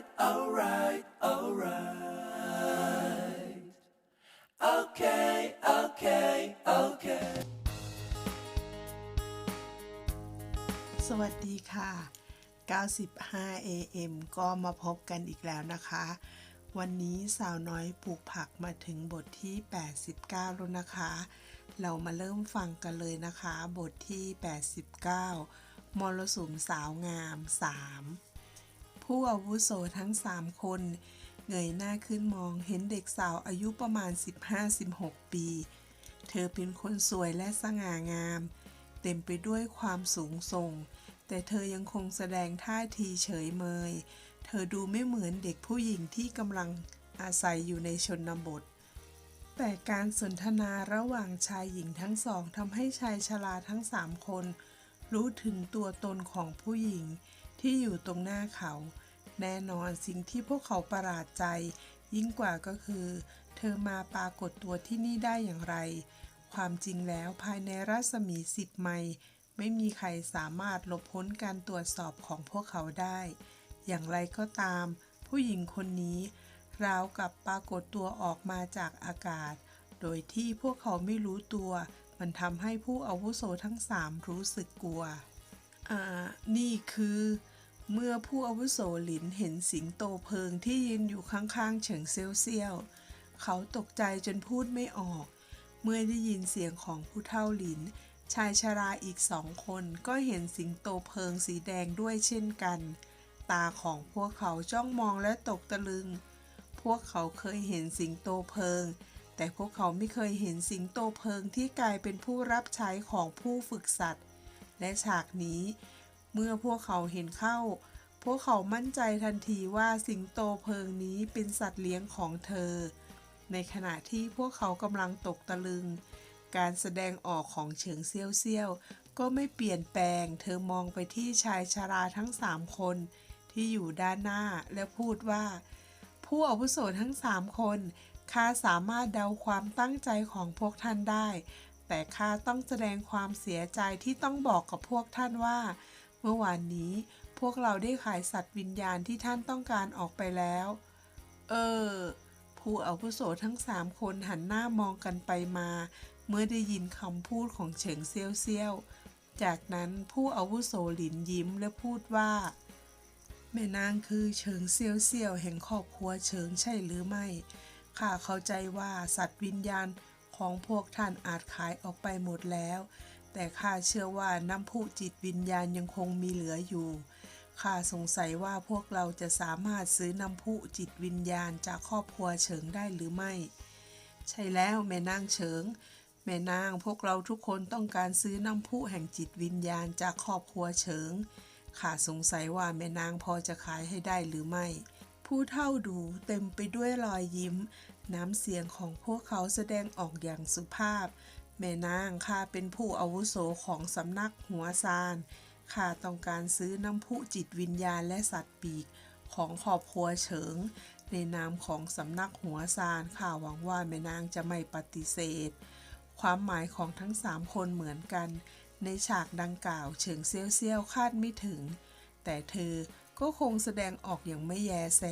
right, alright, alright. Okay, okay, okay. สวัสดีค่ะ 95 AM ก็มาพบกันอีกแล้วนะคะ วันนี้สาวน้อยปลูกผักมาถึงบทที่ 89 แล้วนะคะ เรามาเริ่มฟังกันเลยนะคะ บทที่ 89 มรสุมสาวงาม 3 ผู้อาวุโสทั้ง3คน เงยหน้าขึ้นมองเห็นเด็กสาวอายุประมาณ 15-16 ปี เธอเป็นคนสวยและสง่างาม เต็มไปด้วยความสูงส่ง แต่เธอยังคงแสดงท่าทีเฉยเมย เธอดูไม่เหมือนเด็กผู้หญิงที่กำลังอาศัยอยู่ในชนบท แต่การสนทนาระหว่างชายหญิงทั้งสองทำให้ชายชราทั้งสามคน รู้ถึงตัวตนของผู้หญิงที่อยู่ตรงหน้าเขา แน่นอนสิ่งที่พวกเขาประหลาดใจ ยิ่งกว่าก็คือ เธอมาปรากฏตัวที่นี่ได้อย่างไร ความจริงแล้วภายในรัศมีสิบไมล์ไม่มีใครสามารถหลบพ้นการตรวจสอบของพวกเขาได้ อย่างไรก็ตาม ผู้หญิงคนนี้ราวกับปรากฏตัวออกมาจากอากาศ โดยที่พวกเขาไม่รู้ตัว มันทำให้ผู้อาวุโสทั้งสามรู้สึกกลัว อ่า นี่คือ เมื่อผู้อาวุโสหลินเห็นสิงโตเพิงที่ยืนอยู่ข้างๆเฉิงเซียวเซียวเขาตกใจจนพูดไม่ออก เมื่อได้ยินเสียงของผู้เฒ่าหลิน ชายชราอีกสองคนก็เห็นสิงโตเพิงสีแดงด้วยเช่นกัน ตาของพวกเขาจ้องมองและตกตะลึง พวกเขาเคยเห็นสิงโตเพิง แต่พวกเขาไม่เคยเห็นสิงโตเพิงที่กลายเป็นผู้รับใช้ของผู้ฝึกสัตว์ และฉากนี้ เมื่อพวกเขาเห็นเข้า พวกเขามั่นใจทันทีว่าสิงโตเพิงนี้เป็นสัตว์เลี้ยงของเธอ ในขณะที่พวกเขากำลังตกตะลึง การแสดงออกของเฉิงเซี่ยวเซี่ยวก็ไม่เปลี่ยนแปลง เธอมองไปที่ชายชาราทั้งสามคน ที่อยู่ด้านหน้าและพูดว่า ผู้อาวุโสทั้งสามคนข้าสามารถเดาความตั้งใจของพวกท่านได้ แต่ข้าต้องแสดงความเสียใจที่ต้องบอกกับพวกท่านว่า เมื่อวานนี้พวกเราได้ขายสัตว์วิญญาณที่ท่านต้องการออกไปแล้ว เออ ผู้อาวุโสทั้งสามคนหันหน้ามองกันไปมา เมื่อได้ยินคำพูดของเฉิงเซียวเซียว จากนั้นผู้อาวุโสหลินยิ้มและพูดว่า แม่นางคือเฉิงเซียวเซียวแห่งครอบครัวเฉิงใช่หรือไม่ ข้าเข้าใจว่าสัตว์วิญญาณของพวกท่านอาจขายออกไปหมดแล้ว แต่ข้าเชื่อว่าน้ำพุจิตวิญญาณยังคงมีเหลืออยู่ข้าสงสัยว่าพวกเราจะสามารถซื้อน้ำพุจิตวิญญาณจากครอบครัวเฉิงได้หรือไม่ ใช่แล้วแม่นางเฉิง แม่นางพวกเราทุกคนต้องการซื้อน้ำพุแห่งจิตวิญญาณจากครอบครัวเฉิงข้าสงสัยว่าแม่นางพอจะขายให้ได้หรือไม่ ผู้เท่าดูเต็มไปด้วยรอยยิ้ม น้ำเสียงของพวกเขาแสดงออกอย่างสุภาพ แม่นางข้าเป็นผู้อาวุโสของสำนักหัวซานข้าต้องการซื้อน้ำพุจิตวิญญาณและสัตว์ปีกของครอบครัวเฉิง ในนามของสำนักหัวซานข้าหวังว่าแม่นางจะไม่ปฏิเสธ ความหมายของทั้งสามคนเหมือนกัน ในฉากดังกล่าวเฉิงเซียวเซียวคาดไม่ถึง แต่เธอก็คงแสดงออกอย่างไม่แยแส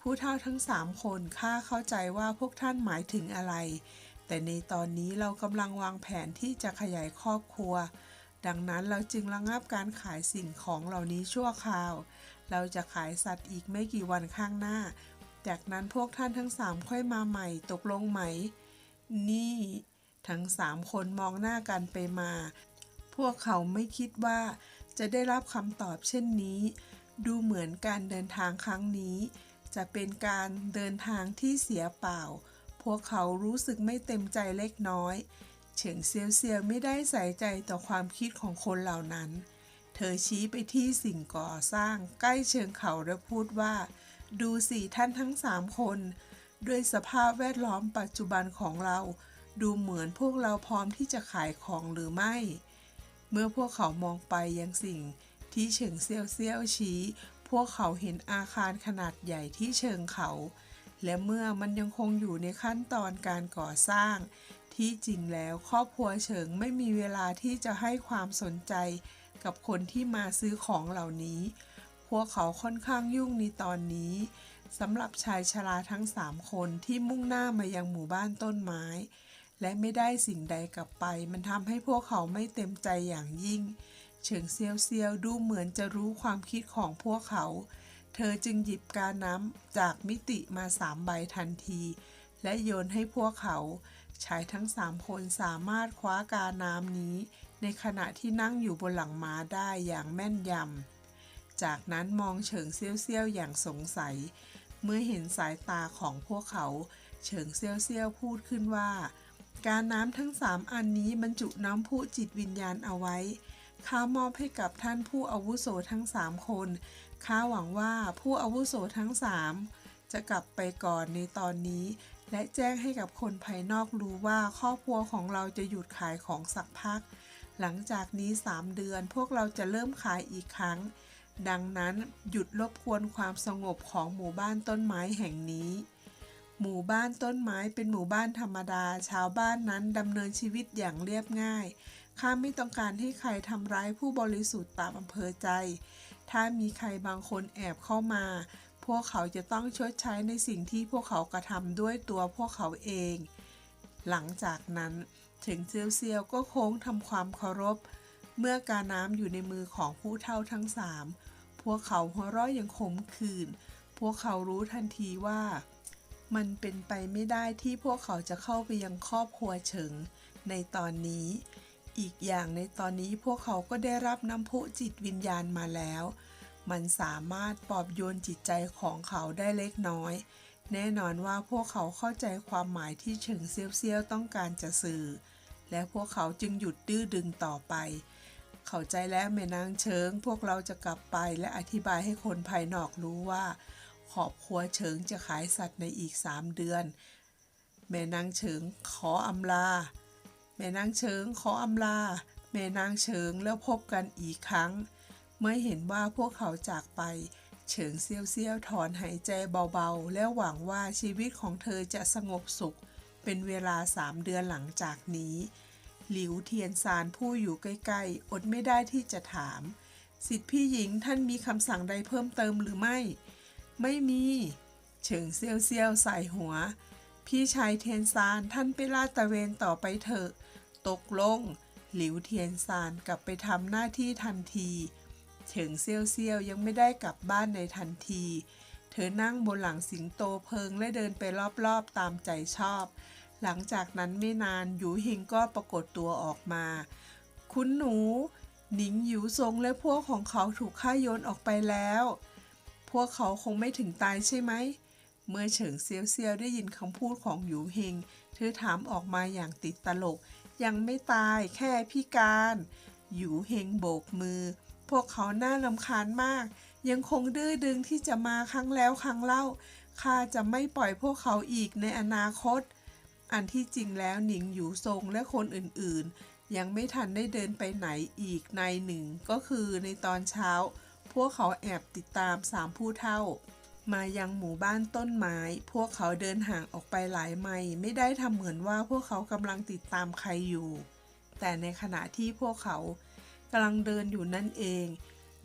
ผู้เฒ่าทั้งสามคนข้าเข้าใจว่าพวกท่านหมายถึงอะไร แต่ในตอนนี้เรากำลังวางแผนที่จะขยายครอบครัว ดังนั้นเราจึงระงับการขายสิ่งของเหล่านี้ชั่วคราว เราจะขายสัตว์อีกไม่กี่วันข้างหน้า จากนั้นพวกท่านทั้งสามค่อยมาใหม่ตกลงไหม นี่ ทั้งสามคนมองหน้ากันไปมา พวกเขาไม่คิดว่าจะได้รับคำตอบเช่นนี้ ดูเหมือนการเดินทางครั้งนี้ จะเป็นการเดินทางที่เสียเปล่า พวกเขารู้สึกไม่เต็มใจเล็กน้อย เฉิงเซียวเซียวไม่ได้ใส่ใจต่อความคิดของคนเหล่านั้น เธอชี้ไปที่สิ่งก่อสร้าง ใกล้เชิงเขาและพูดว่า ดูสิท่านทั้งสามคน ด้วยสภาพแวดล้อมปัจจุบันของเรา ดูเหมือนพวกเราพร้อมที่จะขายของหรือไม่ เมื่อพวกเขามองไปยังสิ่งที่เฉิงเซียวเซียวชี้ พวกเขาเห็นอาคารขนาดใหญ่ที่เชิงเขา และเมื่อมันยังคงอยู่ในขั้นตอนการก่อสร้าง ที่จริงแล้วครอบครัวเฉิงไม่มีเวลาที่จะให้ความสนใจกับคนที่มาซื้อของเหล่านี้ พวกเขาค่อนข้างยุ่งในตอนนี้สำหรับชายชราทั้งสามคนที่มุ่งหน้ามายังหมู่บ้านต้นไม้ และไม่ได้สิ่งใดกลับไป มันทำให้พวกเขาไม่เต็มใจอย่างยิ่ง เฉิงเซียวเซียวดูเหมือนจะรู้ความคิดของพวกเขา เธอจึงหยิบกาน้ำจากมิติมาสามใบทันที และโยนให้พวกเขาชายทั้งสามคนสามารถคว้ากาน้ำนี้ ในขณะที่นั่งอยู่บนหลังม้าได้อย่างแม่นยำ จากนั้นมองเฉิงเซี่ยวเซี่ยวอย่างสงสัย เมื่อเห็นสายตาของพวกเขา เฉิงเซี่ยวเซี่ยวพูดขึ้นว่า การน้ำทั้งสามอันนี้บรรจุน้ำพุจิตวิญญาณเอาไว้ข้ามอบให้กับท่านผู้อาวุโสทั้งสามคน ข้าหวังว่าผู้อาวุโสทั้งสามจะกลับไปก่อนในตอนนี้ และแจ้งให้กับคนภายนอกรู้ว่าครอบครัวของเราจะหยุดขายของสักพัก หลังจากนี้ 3 เดือนพวกเราจะเริ่มขายอีกครั้ง ดังนั้นหยุดรบกวนความสงบของหมู่บ้านต้นไม้แห่งนี้ หมู่บ้านต้นไม้เป็นหมู่บ้านธรรมดา ชาวบ้านนั้นดำเนินชีวิตอย่างเรียบง่ายข้าไม่ต้องการให้ใครทำร้ายผู้บริสุทธิ์ตามอำเภอใจ ถ้ามีใครบางคนแอบเข้ามา พวกเขาจะต้องชดใช้ในสิ่งที่พวกเขากระทำด้วยตัวพวกเขาเอง หลังจากนั้นถึงเซียวเซียวก็โค้งทำความเคารพ เมื่อการน้ำอยู่ในมือของผู้เฒ่าทั้งสามพวกเขาหัวเราะอย่างขมขื่นพวกเขารู้ทันทีว่า มันเป็นไปไม่ได้ที่พวกเขาจะเข้าไปยังครอบครัวเฉิง ในตอนนี้ อีกอย่างในตอนนี้พวกเขาก็ได้รับน้ำพุจิตวิญญาณมาแล้ว มันสามารถปลอบโยนจิตใจของเขาได้เล็กน้อย แน่นอนว่าพวกเขาเข้าใจความหมายที่เฉิงเซียวเซียวต้องการจะสื่อ และพวกเขาจึงหยุดดื้อดึงต่อไป เข้าใจแล้วแม่นางเชิง พวกเราจะกลับไปและอธิบายให้คนภายนอกรู้ว่าครอบครัวเฉิงจะขายสัตว์ในอีกสามเดือน แม่นางเฉิงขออำลา แม่นางเฉิงขออำลา แม่นางเฉิงแล้วพบกันอีกครั้ง เมื่อเห็นว่าพวกเขาจากไป เฉิงเซียวเซียวถอนหายใจเบาๆ แล้วหวังว่าชีวิตของเธอจะสงบสุข เป็นเวลาสามเดือนหลังจากนี้ หลิวเทียนซานผู้อยู่ใกล้ๆ อดไม่ได้ที่จะถาม สิทธิพี่หญิงท่านมีคำสั่งใดเพิ่มเติมหรือไม่ ไม่มี เฉิงเซียวเซียวใส่หัว พี่ชายเทียนซานท่านไปลาดตะเวนต่อไปเถอะ ตกลง หลิวเทียนซานกลับไปทำหน้าที่ทันทีเฉิงเซียวเซียวยังไม่ได้กลับบ้านในทันที เธอนั่งบนหลังสิงโตเพิงและเดินไปรอบๆตามใจชอบ หลังจากนั้นไม่นานหยูหิงก็ปรากฏตัวออกมา คุณหนู หนิงหยูซงและพวกของเขาถูกฆ่าโยนออกไปแล้ว พวกเขาคงไม่ถึงตายใช่ไหม เมื่อเฉิงเซียวเซียวได้ยินคำพูดของหยูเฮงเธอถามออกมาอย่างติดตลก ยังไม่ตายแค่พิการหยูเฮงโบกมือ พวกเขาน่ารำคาญมาก ยังคงดื้อดึงที่จะมาครั้งแล้วครั้งเล่า ข้าจะไม่ปล่อยพวกเขาอีกในอนาคต อันที่จริงแล้วหนิงหยูซงและคนอื่นๆ ยังไม่ทันได้เดินไปไหนอีกในหนึ่ง ก็คือในตอนเช้า พวกเขาแอบติดตามสามผู้เท่า มายังหมู่บ้านต้นไม้ พวกเขาเดินห่างออกไปหลายไมล์ไม่ได้ทำเหมือนว่าพวกเขากำลังติดตามใครอยู่ แต่ในขณะที่พวกเขากำลังเดินอยู่นั่นเอง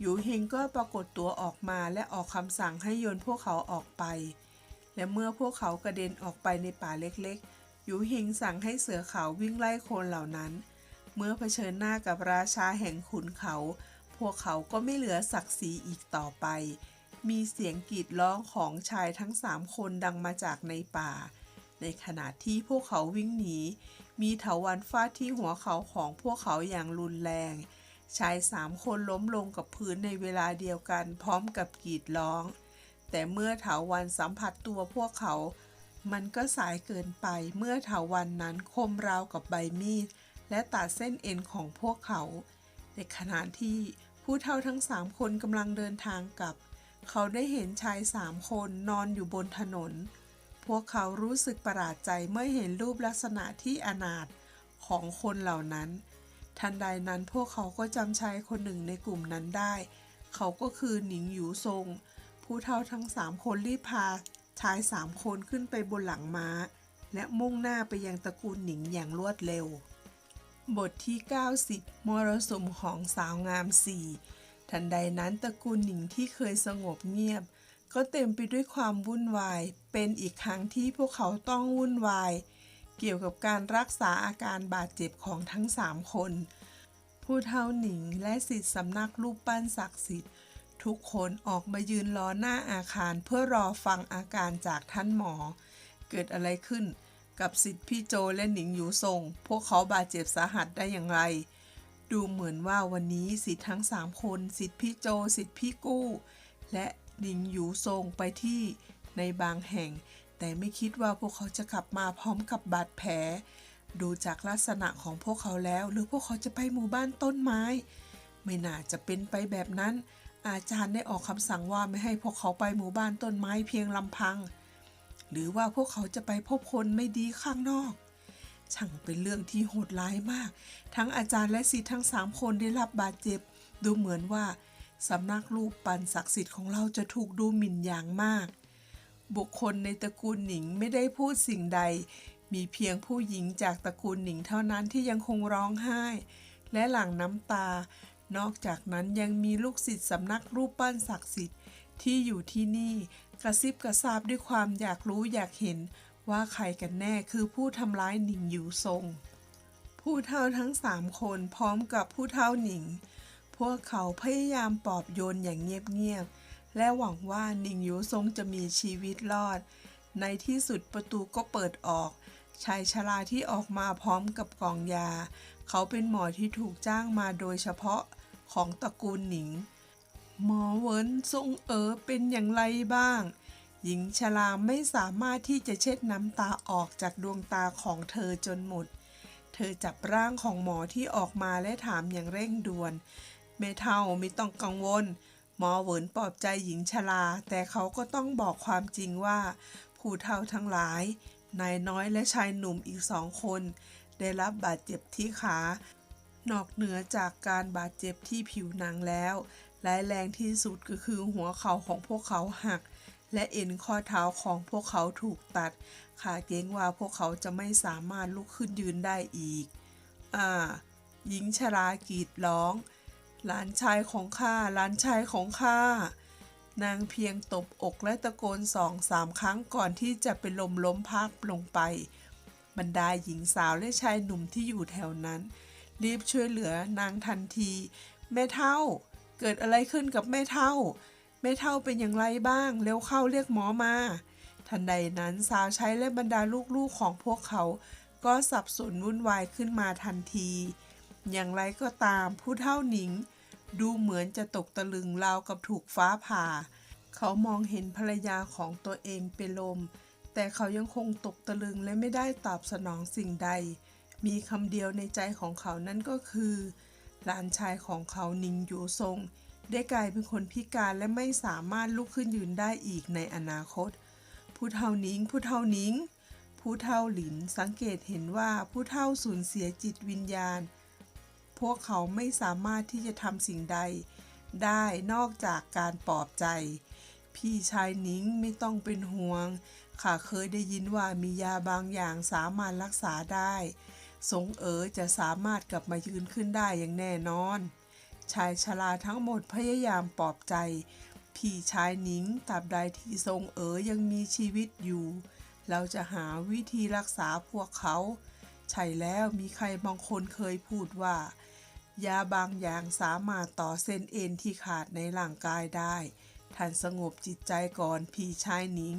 หยูเฮงก็ปรากฏตัวออกมาและออกคำสั่งให้โยนพวกเขาออกไป และเมื่อพวกเขากระเด็นออกไปในป่าเล็กๆหยูเฮงสั่งให้เสือขาววิ่งไล่คนเหล่านั้น เมื่อเผชิญหน้ากับราชาแห่งขุนเขา พวกเขาก็ไม่เหลือศักดิ์ศรีอีกต่อไป มีเสียงกรีดร้องของชายทั้งสามคนดังมาจากในป่า ในขณะที่พวกเขาวิ่งหนี มีเถาวันฟาดที่หัวเขาของพวกเขาอย่างรุนแรง ชายสามคนล้มลงกับพื้นในเวลาเดียวกันพร้อมกับกรีดร้อง แต่เมื่อเถาวันสัมผัสตัวพวกเขา มันก็สายเกินไปเมื่อเถาวันนั้นคมราวกับใบมีด และตัดเส้นเอ็นของพวกเขา ในขณะที่ผู้เฒ่าทั้งสามคนกำลังเดินทางกลับ เขาได้เห็นชายสามคนนอนอยู่บนถนน พวกเขารู้สึกประหลาดใจเมื่อเห็นรูปลักษณะที่อนาถของคนเหล่านั้น ทันใดนั้นพวกเขาก็จำชายคนหนึ่งในกลุ่มนั้นได้ เขาก็คือหนิงหยูซง ผู้เฒ่าทั้งสามคนรีบพาชายสามคนขึ้นไปบนหลังม้า และมุ่งหน้าไปยังตระกูลหนิงอย่างรวดเร็ว บทที่ 90 มรสุมของสาวงามสี่ ทันใดนั้นตระกูลหนิงที่เคยสงบเงียบ ก็เต็มไปด้วยความวุ่นวาย เป็นอีกครั้งที่พวกเขาต้องวุ่นวาย เกี่ยวกับการรักษาอาการบาดเจ็บของทั้งสามคน ผู้เฒ่าหนิงและสิทธิสำนักรูปปั้นศักดิ์สิทธิ์ทุกคนออกมายืนรอหน้าอาคารเพื่อรอฟังอาการจากท่านหมอ เกิดอะไรขึ้นกับสิทธิพี่โจและหนิงหยูซงพวกเขาบาดเจ็บสาหัสได้อย่างไร ดูเหมือนว่าวันนี้สิทธิ์ทั้งสามคนสิทธิ์พี่โจสิทธิ์พี่กู้ และหนิงหยูซงไปที่ในบางแห่ง แต่ไม่คิดว่าพวกเขาจะกลับมาพร้อมกับบาดแผล ดูจากลักษณะของพวกเขาแล้ว หรือพวกเขาจะไปหมู่บ้านต้นไม้ ไม่น่าจะเป็นไปแบบนั้น อาจารย์ได้ออกคำสั่งว่าไม่ให้พวกเขาไปหมู่บ้านต้นไม้เพียงลำพัง หรือว่าพวกเขาจะไปพบคนไม่ดีข้างนอก ช่างเป็นเรื่องที่โหดร้ายมาก ทั้งอาจารย์และศิษย์ทั้งสามคนได้รับบาดเจ็บ ดูเหมือนว่าสำนักรูปปั้นศักดิ์สิทธิ์ของเราจะถูกดูหมิ่นอย่างมาก บุคคลในตระกูลหนิงไม่ได้พูดสิ่งใด มีเพียงผู้หญิงจากตระกูลหนิงเท่านั้นที่ยังคงร้องไห้ และหลั่งน้ำตา นอกจากนั้นยังมีลูกศิษย์สำนักรูปปั้นศักดิ์สิทธิ์ที่อยู่ที่นี่ กระซิบกระซาบด้วยความอยากรู้อยากเห็น ว่าใครกันแน่คือผู้ทำร้ายหนิงอยู่ทรงผู้เฒ่าทั้งสามคนพร้อมกับผู้เฒ่าหนิง พวกเขาพยายามปลอบโยนอย่างเงียบๆ และหวังว่าหนิงยูซงจะมีชีวิตรอด ในที่สุดประตูก็เปิดออก ชายชราที่ออกมาพร้อมกับกล่องยา เขาเป็นหมอที่ถูกจ้างมาโดยเฉพาะของตระกูลหนิง หมอเวินทรงเอ๋อเป็นอย่างไรบ้าง หญิงชราไม่สามารถที่จะเช็ดน้ำตาออกจากดวงตาของเธอจนหมด เธอจับร่างของหมอที่ออกมาและถามอย่างเร่งด่วน เมเท่าไม่ต้องกังวล หมอเหวินปลอบใจหญิงชรา แต่เขาก็ต้องบอกความจริงว่า ผู้เฒ่าทั้งหลาย นายน้อยและชายหนุ่มอีกสองคน ได้รับบาดเจ็บที่ขานอกเหนือจากการบาดเจ็บที่ผิวหนังแล้ว ร้ายแรงที่สุดก็คือหัวเข่าของพวกเขาหัก และเอ็นข้อเท้าของพวกเขาถูกตัด ขาเกรงว่าพวกเขาจะไม่สามารถลุกขึ้นยืนได้อีก อ่า หญิงชรากรีดร้อง หลานชายของข้า หลานชายของข้า นางเพียงตบอกและตะโกนสองสามครั้งก่อนที่จะเป็นลมล้มพับลงไป บรรดาหญิงสาวและชายหนุ่มที่อยู่แถวนั้น รีบช่วยเหลือนางทันที แม่เท่า เกิดอะไรขึ้นกับแม่เท่า แม่เท่าเป็นอย่างไรบ้าง เร็วเข้าเรียกหมอมา ทันใดนั้นสาวใช้และบรรดาลูกๆของพวกเขา ก็สับสนวุ่นวายขึ้นมาทันที อย่างไรก็ตามผู้เท่าหนิง ดูเหมือนจะตกตะลึงราวกับถูกฟ้าผ่า เขามองเห็นภรรยาของตัวเองเป็นลม แต่เขายังคงตกตะลึงและไม่ได้ตอบสนองสิ่งใด มีคำเดียวในใจของเขานั่นก็คือหลานชายของเขาหนิงอยู่ทรง ได้กลายเป็นคนพิการและไม่สามารถลุกขึ้นยืนได้อีกในอนาคต ผู้เฒ่านิง ผู้เฒ่านิง ผู้เฒ่าหลินสังเกตเห็นว่าผู้เฒ่าสูญเสียจิตวิญญาณ พวกเขาไม่สามารถที่จะทำสิ่งใด ได้นอกจากการปลอบใจ พี่ชายนิงไม่ต้องเป็นห่วงข้าเคยได้ยินว่ามียาบางอย่างสามารถรักษาได้ สงเอ๋อจะสามารถกลับมายืนขึ้นได้อย่างแน่นอน ชายชราทั้งหมดพยายามปลอบใจ พี่ชายหนิงตราบใดที่ทรงเอ๋อยังมีชีวิตอยู่ เราจะหาวิธีรักษาพวกเขา ใช่แล้วมีใครบางคนเคยพูดว่า ยาบางอย่างสามารถต่อเส้นเอ็นที่ขาดในร่างกายได้ ท่านสงบจิตใจก่อนพี่ชายหนิง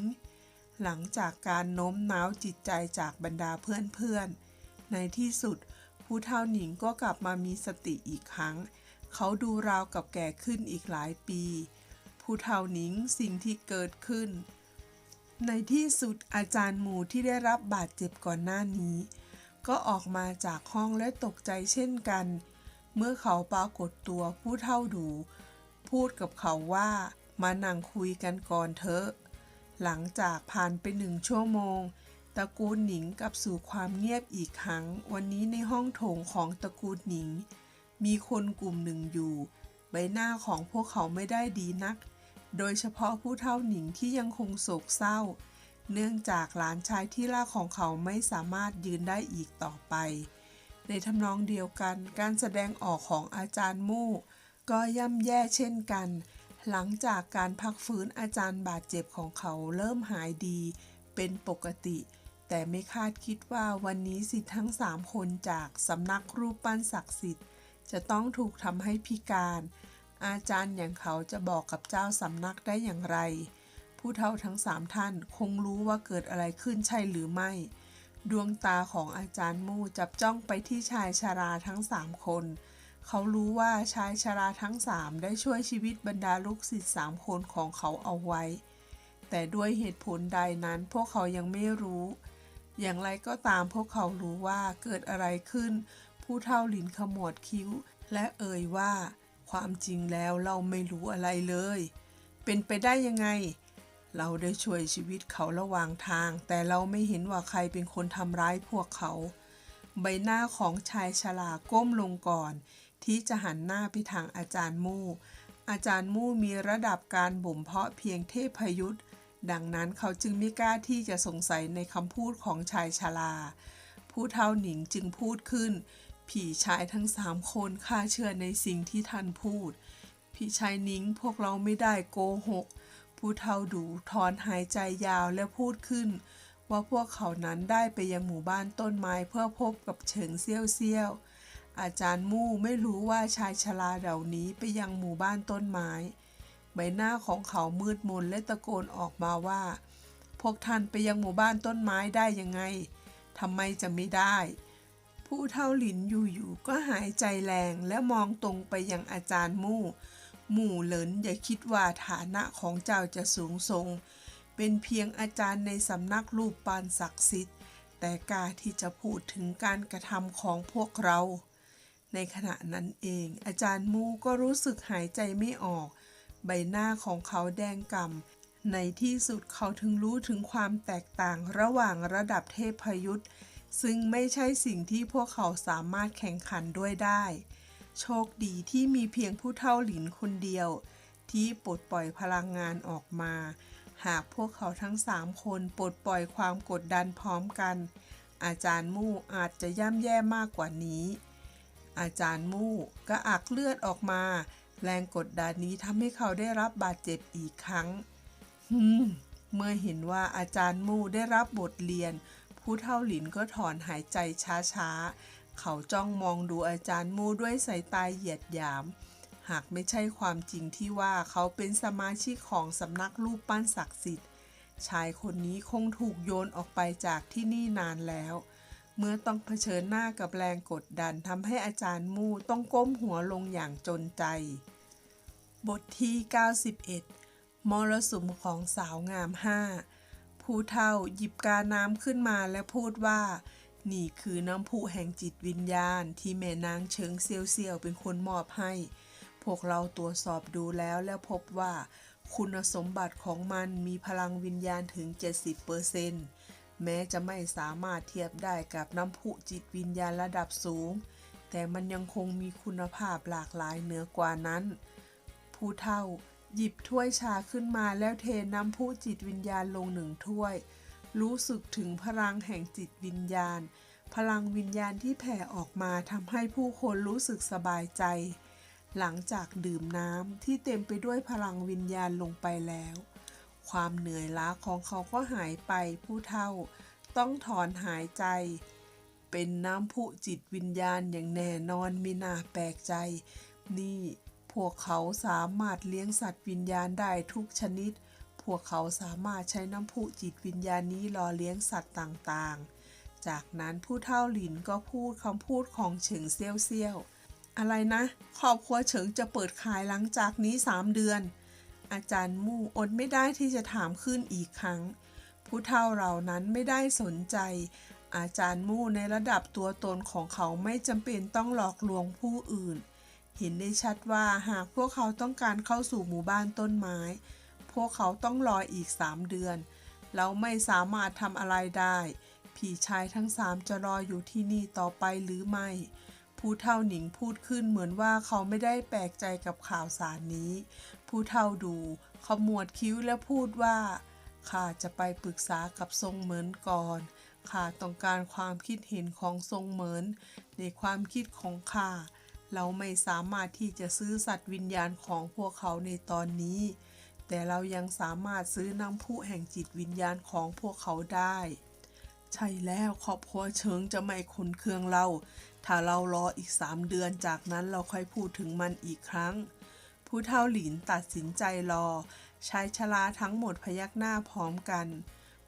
หลังจากการโน้มน้าวจิตใจจากบรรดาเพื่อนๆในที่สุดผู้เฒ่าหนิงก็กลับมามีสติอีกครั้ง เขาดูราวกับแก่ขึ้นอีกหลายปี ผู้เฒ่าหนิงสิ่งที่เกิดขึ้น ในที่สุดอาจารย์หมูที่ได้รับบาดเจ็บก่อนหน้านี้ ก็ออกมาจากห้องและตกใจเช่นกัน เมื่อเขาปรากฏตัวผู้เฒ่าดู พูดกับเขาว่ามานั่งคุยกันก่อนเถอะ หลังจากผ่านไปหนึ่งชั่วโมงตระกูลหนิงกลับสู่ความเงียบอีกครั้ง วันนี้ในห้องโถงของตระกูลหนิง มีคนกลุ่มหนึ่งอยู่ ใบหน้าของพวกเขาไม่ได้ดีนัก โดยเฉพาะผู้เฒ่าหนิงที่ยังคงโศกเศร้า เนื่องจากหลานชายที่รักของเขาไม่สามารถยืนได้อีกต่อไป ในทำนองเดียวกัน การแสดงออกของอาจารย์มู่ ก็ย่ำแย่เช่นกัน หลังจากการพักฟื้นอาจารย์บาดเจ็บของเขาเริ่มหายดี เป็นปกติแต่ไม่คาดคิดว่าวันนี้สิทธิ์ทั้งสามคนจากสำนักรูปปั้นศักดิ์สิทธิ์ จะต้องถูกทำให้พิการ อาจารย์อย่างเขาจะบอกกับเจ้าสำนักได้อย่างไร ผู้เฒ่าทั้งสามท่านคงรู้ว่าเกิดอะไรขึ้นใช่หรือไม่ ดวงตาของอาจารย์มู่จับจ้องไปที่ชายชาราทั้งสามคน เขารู้ว่าชายชาราทั้งสามได้ช่วยชีวิตบรรดาลูกศิษย์สามคนของเขาเอาไว้ แต่ด้วยเหตุผลใดนั้นพวกเขายังไม่รู้อย่างไรก็ตามพวกเขารู้ว่าเกิดอะไรขึ้น ผู้เฒ่าหลินขมวดคิ้ว และเอ่ยว่า ความจริงแล้วเราไม่รู้อะไรเลย เป็นไปได้ยังไง เราได้ช่วยชีวิตเขาระหว่างทาง แต่เราไม่เห็นว่าใครเป็นคนทำร้ายพวกเขา ใบหน้าของชายชราก้มลงก่อน ที่จะหันหน้าไปทางอาจารย์มู่อาจารย์มู่มีระดับการบ่มเพาะเพียงเทพยุทธ์ดังนั้นเขาจึงไม่กล้าที่จะสงสัยในคำพูดของชายชราผู้เฒ่าหนิงจึงพูดขึ้น ผีชายทั้งสามคนข้าเชื่อในสิ่งที่ท่านพูด พี่ชายนิ้งพวกเราไม่ได้โกหก ผู้เฒ่าดูถอนหายใจยาวและพูดขึ้น ว่าพวกเขานั้นได้ไปยังหมู่บ้านต้นไม้เพื่อพบกับเฉิงเซี่ยวเซี่ยว อาจารย์มู่ไม่รู้ว่าชายชราเหล่านี้ไปยังหมู่บ้านต้นไม้ ใบหน้าของเขามืดมนและตะโกนออกมาว่า พวกท่านไปยังหมู่บ้านต้นไม้ได้ยังไงทำไมจะไม่ได้ ผู้เท่าหลินอยู่ๆก็หายใจแรงและมองตรงไปยังอาจารย์มู่ หมู่เหลินอย่าคิดว่าฐานะของเจ้าจะสูงส่ง เป็นเพียงอาจารย์ในสำนักรูปปานศักดิ์สิทธิ์ แต่กล้าที่จะพูดถึงการกระทำของพวกเรา ในขณะนั้นเอง อาจารย์มู่ก็รู้สึกหายใจไม่ออก ใบหน้าของเขาแดงก่ำในที่สุดเขาถึงรู้ถึงความแตกต่างระหว่างระดับเทพยุทธ์ ซึ่งไม่ใช่สิ่งที่พวกเขาสามารถแข่งขันด้วยได้ โชคดีที่มีเพียงผู้เท่าหลินคนเดียว ที่ปลดปล่อยพลังงานออกมา หากพวกเขาทั้งสามคนปลดปล่อยความกดดันพร้อมกัน อาจารย์มู่อาจจะย่ำแย่มากกว่านี้ อาจารย์มู่ก็อักเลือดออกมา แรงกดดันนี้ทำให้เขาได้รับบาดเจ็บอีกครั้ง เมื่อเห็นว่าอาจารย์มู่ได้รับบทเรียน ผู้เท่าหลินก็ถอนหายใจช้าๆ เขาจ้องมองดูอาจารย์มูด้วยสายตาเหยียดหยาม หากไม่ใช่ความจริงที่ว่าเขาเป็นสมาชิกของสำนักรูปปั้นศักดิ์สิทธิ์ ชายคนนี้คงถูกโยนออกไปจากที่นี่นานแล้ว เมื่อต้องเผชิญหน้ากับแรงกดดันทำให้อาจารย์มูต้องก้มหัวลงอย่างจนใจ บทที่ 91 มรสุมของสาวงามห้า ผู้เฒ่าหยิบกาน้ำขึ้นมาและพูดว่า นี่คือน้ำพุแห่งจิตวิญญาณที่แม่นางเชิงเซียวเซียวเป็นคนมอบให้ พวกเราตรวจสอบดูแล้วและพบว่า คุณสมบัติของมันมีพลังวิญญาณถึง 70%แม้จะไม่สามารถเทียบได้กับน้ำพุจิตวิญญาณระดับสูง แต่มันยังคงมีคุณภาพหลากหลายเหนือกว่านั้น ผู้เฒ่า หยิบถ้วยชาขึ้นมาแล้วเทน้ำพุจิตวิญญาณลงหนึ่งถ้วย รู้สึกถึงพลังแห่งจิตวิญญาณ พลังวิญญาณที่แผ่ออกมาทำให้ผู้คนรู้สึกสบายใจ หลังจากดื่มน้ำที่เต็มไปด้วยพลังวิญญาณลงไปแล้ว ความเหนื่อยล้าของเขาก็หายไปผู้เฒ่า ต้องถอนหายใจ เป็นน้ำพุจิตวิญญาณอย่างแน่นอนไม่น่าแปลกใจ นี่ พวกเขาสามารถเลี้ยงสัตว์วิญญาณได้ทุกชนิด พวกเขาสามารถใช้น้ำพุจิตวิญญาณนี้หล่อเลี้ยงสัตว์ต่างๆ จากนั้นผู้เฒ่าหลินก็พูดคำพูดของเฉิงเซี่ยวเซี่ยวอะไรนะ ครอบครัวเฉิงจะเปิดขายหลังจากนี้ 3 เดือน อาจารย์มู่อดไม่ได้ที่จะถามขึ้นอีกครั้ง ผู้เฒ่าเหล่านั้นไม่ได้สนใจ อาจารย์มู่ในระดับตัวตนของเขาไม่จำเป็นต้องหลอกลวงผู้อื่น เห็นได้ชัดว่าหากพวกเขาต้องการเข้าสู่หมู่บ้านต้นไม้ พวกเขาต้องรออีก3เดือนเราไม่สามารถทำอะไรได้ ผีชายทั้งสามจะรออยู่ที่นี่ต่อไปหรือไม่ ผู้เฒ่าหนิงพูดขึ้นเหมือนว่าเขาไม่ได้แปลกใจกับข่าวสารนี้ ผู้เฒ่าดูขมวดคิ้วและพูดว่าข้าจะไปปรึกษากับทรงเหมินก่อนข้าต้องการความคิดเห็นของทรงเหมินในความคิดของข้า เราไม่สามารถที่จะซื้อสัตว์วิญญาณของพวกเขาในตอนนี้ แต่เรายังสามารถซื้อน้ำพุแห่งจิตวิญญาณของพวกเขาได้ ใช่แล้วครอบครัวเชิงจะไม่ขุนเคืองเรา ถ้าเรารออีกสามเดือนจากนั้นเราค่อยพูดถึงมันอีกครั้ง ผู้เฒ่าหลินตัดสินใจรอชายชราทั้งหมดพยักหน้าพร้อมกัน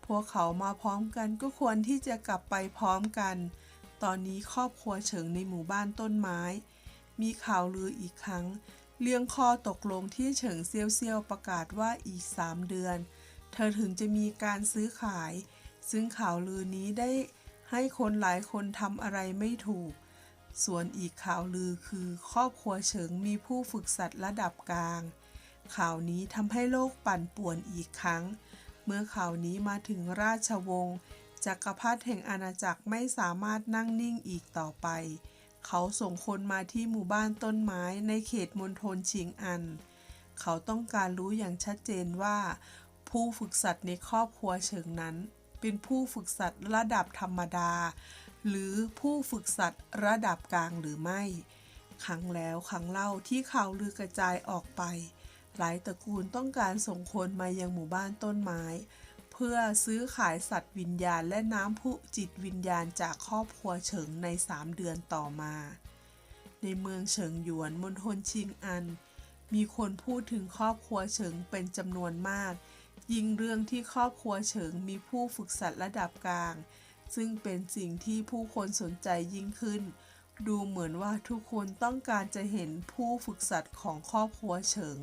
พวกเขามาพร้อมกันก็ควรที่จะกลับไปพร้อมกัน ตอนนี้ครอบครัวเฉิงในหมู่บ้านต้นไม้ มีข่าวลืออีกครั้ง เรื่องข้อตกลงที่เฉิงเซียวเซียวประกาศว่าอีก 3 เดือน เธอถึงจะมีการซื้อขาย ซึ่งข่าวลือนี้ได้ให้คนหลายคนทำอะไรไม่ถูก ส่วนอีกข่าวลือคือครอบครัวเฉิงมีผู้ฝึกสัตว์ระดับกลาง ข่าวนี้ทำให้โลกปั่นป่วนอีกครั้ง เมื่อข่าวนี้มาถึงราชวงศ์จักรพรรดิแห่งอาณาจักรไม่สามารถนั่งนิ่งอีกต่อไป เขาส่งคนมาที่หมู่บ้านต้นไม้ในเขตมณฑลชิงอัน เขาต้องการรู้อย่างชัดเจนว่า ผู้ฝึกสัตว์ในครอบครัวเฉิงนั้น เป็นผู้ฝึกสัตว์ระดับธรรมดา หรือผู้ฝึกสัตว์ระดับกลางหรือไม่ ครั้งแล้วครั้งเล่าที่ข่าวลือกระจายออกไป หลายตระกูลต้องการส่งคนมายังหมู่บ้านต้นไม้ เพื่อซื้อขายสัตว์วิญญาณและน้ำพุจิตวิญญาณจากครอบครัวเฉิงใน 3 เดือนต่อมา ในเมืองเฉิงหยวนมณฑลชิงอัน มีคนพูดถึงครอบครัวเฉิงเป็นจำนวนมาก ยิ่งเรื่องที่ครอบครัวเฉิงมีผู้ฝึกสัตว์ระดับกลาง ซึ่งเป็นสิ่งที่ผู้คนสนใจยิ่งขึ้น ดูเหมือนว่าทุกคนต้องการจะเห็นผู้ฝึกสัตว์ของครอบครัวเฉิง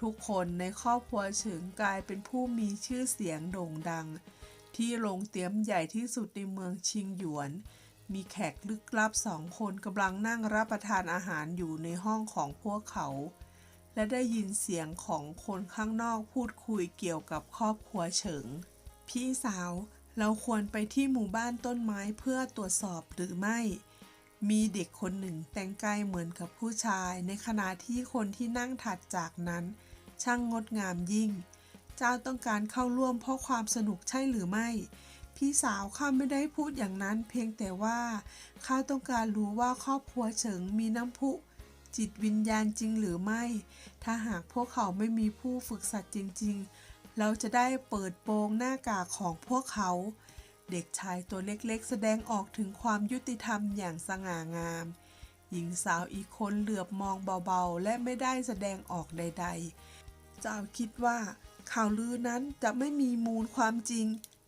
ทุกคนในครอบครัวเฉิงกลายเป็นผู้มีชื่อเสียงโด่งดัง ที่โรงเตี๊ยมใหญ่ที่สุดในเมืองชิงหยวน มีแขกลึกลับสองคนกำลังนั่งรับประทานอาหารอยู่ในห้องของพวกเขา และได้ยินเสียงของคนข้างนอกพูดคุยเกี่ยวกับครอบครัวเฉิง พี่สาวเราควรไปที่หมู่บ้านต้นไม้เพื่อตรวจสอบหรือไม่ มีเด็กคนหนึ่งแต่งกายเหมือนกับผู้ชาย ในขณะที่คนที่นั่งถัดจากนั้น ช่างงดงามยิ่ง เจ้าต้องการเข้าร่วมเพราะความสนุกใช่หรือไม่ พี่สาวข้าไม่ได้พูดอย่างนั้นเพียงแต่ว่าข้าต้องการรู้ว่าครอบครัวเฉิงมีน้ำพุ จิตวิญญาณจริงหรือไม่ ถ้าหากพวกเขาไม่มีผู้ฝึกสัตว์จริง ๆ เราจะได้เปิดโปงหน้ากากของพวกเขา เด็กชายตัวเล็กๆ แสดงออกถึงความยุติธรรมอย่างสง่างามหญิงสาวอีกคนเหลือบมองเบาๆ และไม่ได้แสดงออกใด เจ้าคิดว่าข่าวลือนั้นจะไม่มีมูลความจริง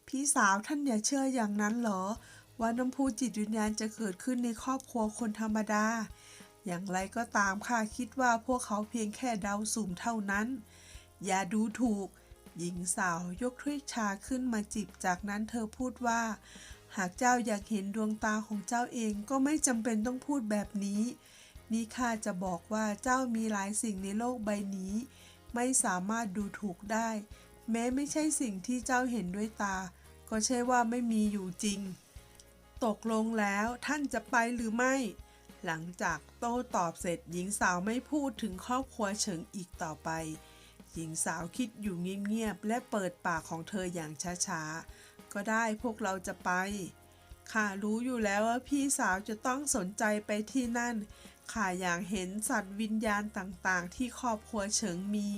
พี่สาวท่านอย่าเชื่ออย่างนั้นหรอ ว่าน้ำพุจิตวิญญาณจะเกิดขึ้นในครอบครัวคนธรรมดา อย่างไรก็ตามข้าคิดว่าพวกเขาเพียงแค่เดาสุ่มเท่านั้น อย่าดูถูก หญิงสาวยกถ้วยชาขึ้นมาจิบจากนั้นเธอพูดว่า หากเจ้าอยากเห็นดวงตาของเจ้าเองก็ไม่จำเป็นต้องพูดแบบนี้ นี่ข้าจะบอกว่าเจ้ามีหลายสิ่งในโลกใบนี้ ไม่สามารถดูถูกได้ แม้ไม่ใช่สิ่งที่เจ้าเห็นด้วยตา ก็ใช่ว่าไม่มีอยู่จริง ตกลงแล้วท่านจะไปหรือไม่ หลังจากโต้ตอบเสร็จหญิงสาวไม่พูดถึงครอบครัวเฉิงอีกต่อไป หญิงสาวคิดอยู่เงียบๆและเปิดปากของเธออย่างช้าๆ ก็ได้พวกเราจะไป ข้ารู้อยู่แล้วว่าพี่สาวจะต้องสนใจไปที่นั่น ข้าอยากเห็นสัตว์วิญญาณต่างๆ ที่ครอบครัวเฉิงมี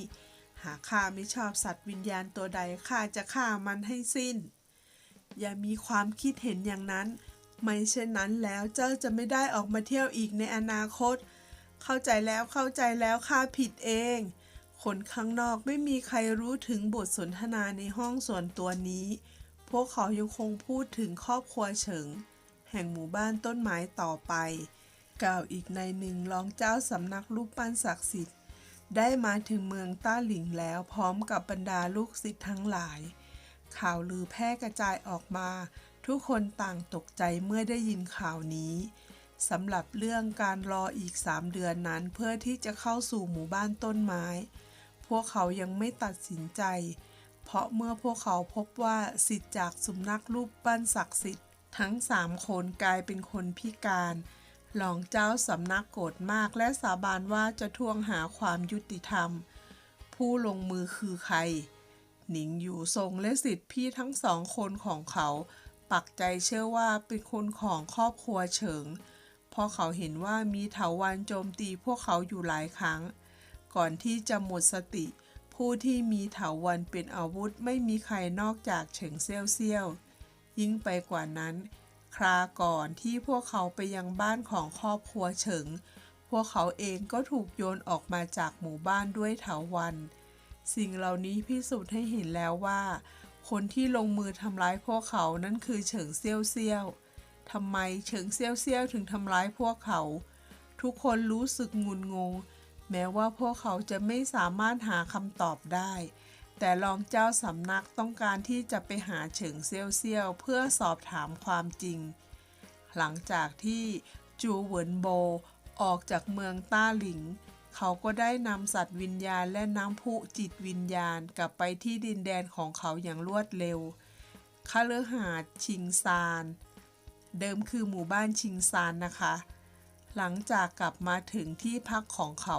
หากข้าไม่ชอบสัตว์วิญญาณตัวใดข้าจะฆ่ามันให้สิ้น อย่ามีความคิดเห็นอย่างนั้น ไม่เช่นนั้นแล้วเจ้าจะไม่ได้ออกมาเที่ยวอีกในอนาคต เข้าใจแล้วเข้าใจแล้วข้าผิดเอง คนข้างนอกไม่มีใครรู้ถึงบทสนทนาในห้องส่วนตัวนี้ พวกเขายังคงพูดถึงครอบครัวเฉิง แห่งหมู่บ้านต้นไม้ต่อไป กล่าวอีกในหนึ่งรองเจ้าสำนักรูปปั้นศักดิ์สิทธิ์ ได้มาถึงเมืองต้าหลิงแล้วพร้อมกับบรรดาลูกศิษย์ทั้งหลาย ข่าวลือแพร่กระจายออกมา ทุกคนต่างตกใจเมื่อได้ยินข่าวนี้สำหรับเรื่องการรออีก3เดือนนั้นเพื่อที่จะเข้าสู่หมู่บ้านต้นไม้ พวกเขายังไม่ตัดสินใจ เพราะเมื่อพวกเขาพบว่าสิทธิ์จากสำนักรูปปั้นศักดิ์สิทธิ์ทั้งสามคนกลายเป็นคนพิการ หลองเจ้าสำนักโกรธมากและสาบานว่าจะทวงหาความยุติธรรม ผู้ลงมือคือใคร หนิงอยู่ทรงและสิทธิพี่ทั้งสองคนของเขา ปักใจเชื่อว่าเป็นคนของครอบครัวเฉิง เพราะเขาเห็นว่ามีเถาวันโจมตีพวกเขาอยู่หลายครั้ง ก่อนที่จะหมดสติ ผู้ที่มีเถาวันเป็นอาวุธไม่มีใครนอกจากเฉิงเซี่ยวเซี่ยวยิ่งไปกว่านั้น คราก่อนที่พวกเขาไปยังบ้านของครอบครัวเฉิง พวกเขาเองก็ถูกโยนออกมาจากหมู่บ้านด้วยเถาวัน สิ่งเหล่านี้พิสูจน์ให้เห็นแล้วว่า คนที่ลงมือทำร้ายพวกเขานั่นคือเฉิงเซี่ยวเซี่ยวทำไมเฉิงเซี่ยวเซี่ยวถึงทำร้ายพวกเขา ทุกคนรู้สึกงุนงง แม้ว่าพวกเขาจะไม่สามารถหาคำตอบได้ แต่รองเจ้าสำนักต้องการที่จะไปหาเฉิงเซี่ยวเซี่ยวเพื่อสอบถามความจริง หลังจากที่จูเหวินโบออกจากเมืองต้าหลิง เขาก็ได้นำสัตว์วิญญาณและน้ำพุจิตวิญญาณกลับไปที่ดินแดนของเขาอย่างรวดเร็วคาเลือหาดชิงซาน เดิมคือหมู่บ้านชิงซานนะคะ หลังจากกลับมาถึงที่พักของเขา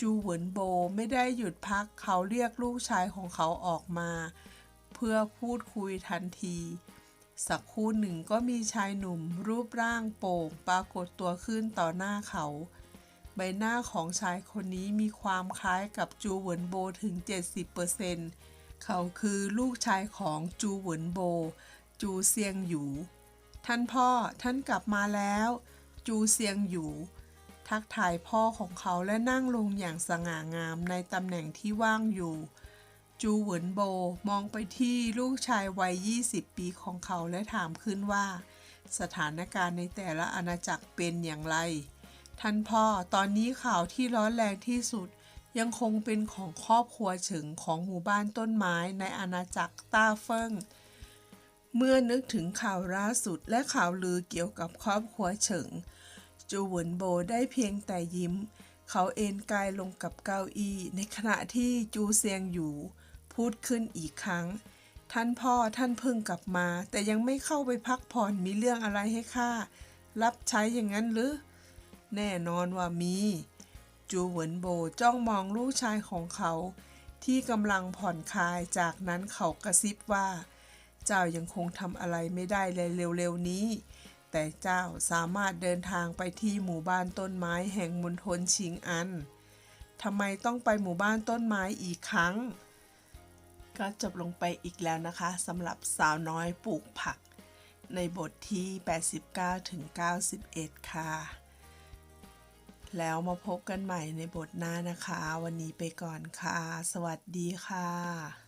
จูเหวินโบไม่ได้หยุดพักเขาเรียกลูกชายของเขาออกมา เพื่อพูดคุยทันที สักครู่หนึ่งก็มีชายหนุ่มรูปร่างโป่งปรากฏตัวขึ้นต่อหน้าเขา ใบหน้าของชายคนนี้มีความคล้ายกับจูเหวินโบถึง 70%เขาคือลูกชายของจูเหวินโบ จูเซียงหยู ท่านพ่อท่านกลับมาแล้ว จูเซียงหยู ทักทายพ่อของเขาและนั่งลงอย่างสง่างามในตำแหน่งที่ว่างอยู่ จูเหวินโบมองไปที่ลูกชายวัย 20 ปีของเขาและถามขึ้นว่า สถานการณ์ในแต่ละอาณาจักรเป็นอย่างไร ท่านพ่อตอนนี้ข่าวที่ร้อนแรงที่สุดยังคงเป็นของครอบครัวเฉิงของหมู่บ้านต้นไม้ในอาณาจักรต้าเฟิง เมื่อนึกถึงข่าวล่าสุดและข่าวลือเกี่ยวกับครอบครัวเฉิง จูหวนโบได้เพียงแต่ยิ้ม เขาเอนกายลงกับเก้าอี้ ในขณะที่จูเซียงอยู่ พูดขึ้นอีกครั้ง ท่านพ่อท่านเพิ่งกลับมา แต่ยังไม่เข้าไปพักผ่อนมีเรื่องอะไรให้ข้ารับใช้อย่างนั้นหรือ แน่นอนว่ามี จูเหวินโบจ้องมองลูกชายของเขา ที่กำลังผ่อนคลายจากนั้นเขากระซิบว่า เจ้ายังคงทำอะไรไม่ได้เลยเร็วๆนี้ แต่เจ้าสามารถเดินทางไปที่หมู่บ้านต้นไม้แห่งมณฑลชิงอันทำไมต้องไปหมู่บ้านต้นไม้อีกครั้ง ก็จบลงไปอีกแล้วนะคะสำหรับสาวน้อยปลูกผัก ในบทที่ 89ถึง91 ค่ะ แล้วมาพบกันใหม่ในบทหน้านะคะ วันนี้ไปก่อนค่ะ สวัสดีค่ะ